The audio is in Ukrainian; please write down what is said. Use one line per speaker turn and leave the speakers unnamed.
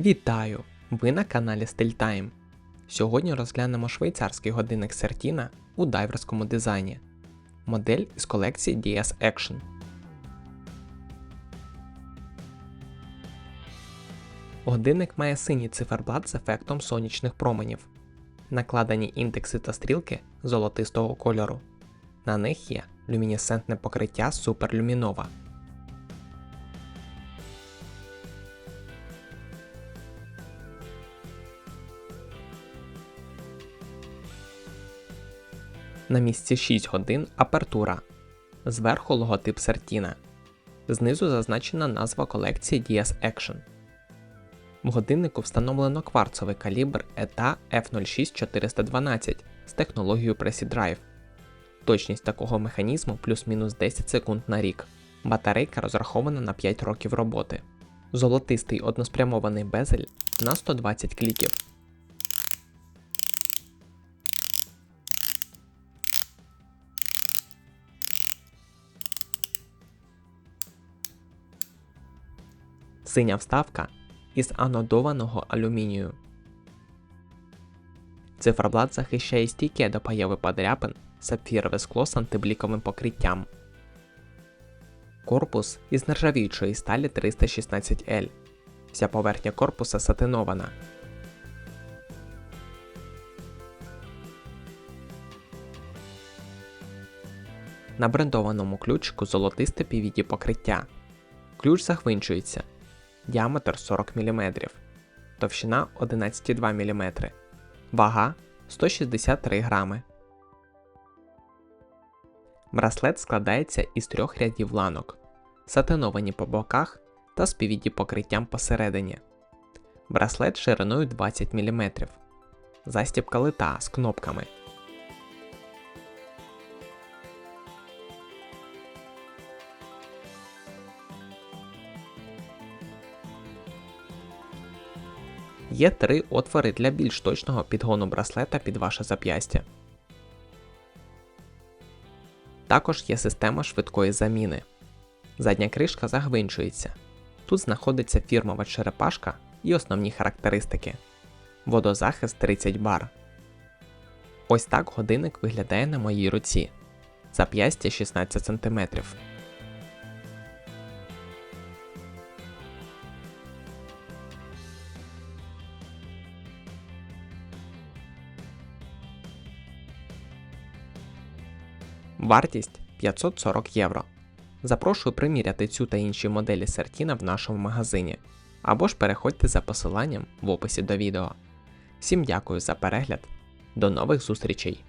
Вітаю! Ви на каналі StyleTime. Сьогодні розглянемо швейцарський годинник Certina у дайверському дизайні. Модель із колекції DS Action. Годинник має синій циферблат з ефектом сонячних променів. Накладені індекси та стрілки золотистого кольору. На них є люмінесцентне покриття суперлюмінова. На місці 6 годин апертура. Зверху логотип Certina. Знизу зазначена назва колекції DS Action. В годиннику встановлено кварцовий калібр ETA F06412 з технологією Presi-Drive. Точність такого механізму плюс-мінус 10 секунд на рік. Батарейка розрахована на 5 років роботи. Золотистий односпрямований безель на 120 кліків. Синя вставка із анодованого алюмінію. Циферблат захищає стійке до появи подряпин сапфірове скло з антибліковим покриттям. Корпус із нержавіючої сталі 316L. Вся поверхня корпуса сатинована. На брендованому ключику золотисте PVD покриття. Ключ захвинчується. Діаметр 40 мм. Товщина 11,2 мм. Вага 163 грами. Браслет складається із трьох рядів ланок, сатиновані по боках та PVD покриттям посередині. Браслет шириною 20 мм. Застібка лита з кнопками. Є три отвори для більш точного підгону браслета під ваше зап'ястя. Також є система швидкої заміни. Задня кришка загвинчується. Тут знаходиться фірмова черепашка і основні характеристики. Водозахист 30 бар. Ось так годинник виглядає на моїй руці. Зап'ястя 16 см. Вартість 540 євро. Запрошую приміряти цю та інші моделі Сертіна в нашому магазині. Або ж переходьте за посиланням в описі до відео. Всім дякую за перегляд. До нових зустрічей!